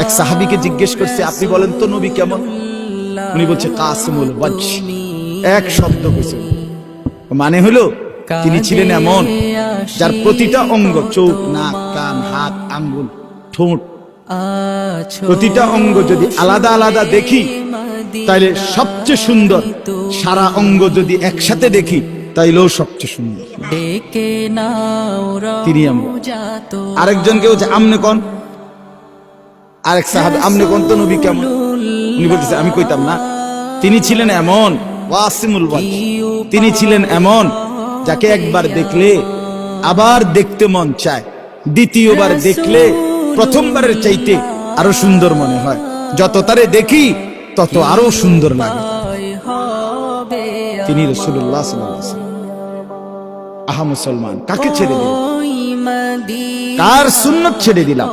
এক সাহাবিকে জিজ্ঞেস করছে আপনি বলেন তো নবী কেমন? উনি বলছে কাসমুল ওয়াজ এক শব্দ কইছে। মানে হলো তিনি ছিলেন এমন যার প্রতিটা অঙ্গ চোখ নাক কান হাত আঙ্গুল ঠোঁট প্রতিটা অঙ্গ যদি আলাদা আলাদা দেখি তাইলে সবচেয়ে সুন্দর সারা অঙ্গ যদি একসাথে দেখি তাইলেও সবচেয়ে সুন্দর। তিনি। রওজাত আরেকজনকে বলছে আমনে কোন? আরেক সাহাব, আমনে কোন তো নবী কেমন? উনি বলতেছে, আমি কইতাম না। তিনি ছিলেন এমন, ওয়াসিমুল ওয়াজ। তিনি ছিলেন এমন, যাকে একবার দেখলে আবার দেখতে মন চায়। দ্বিতীয়বার দেখলে প্রথমবারের চাইতে আরও সুন্দর মনে হয়। যত তারে দেখি, তত আরও সুন্দর লাগে। তিনি রসুল্লাহ আহা মুসলমান, কাকে ছেড়ে দিলাম? কার সুন্নত ছেড়ে দিলাম?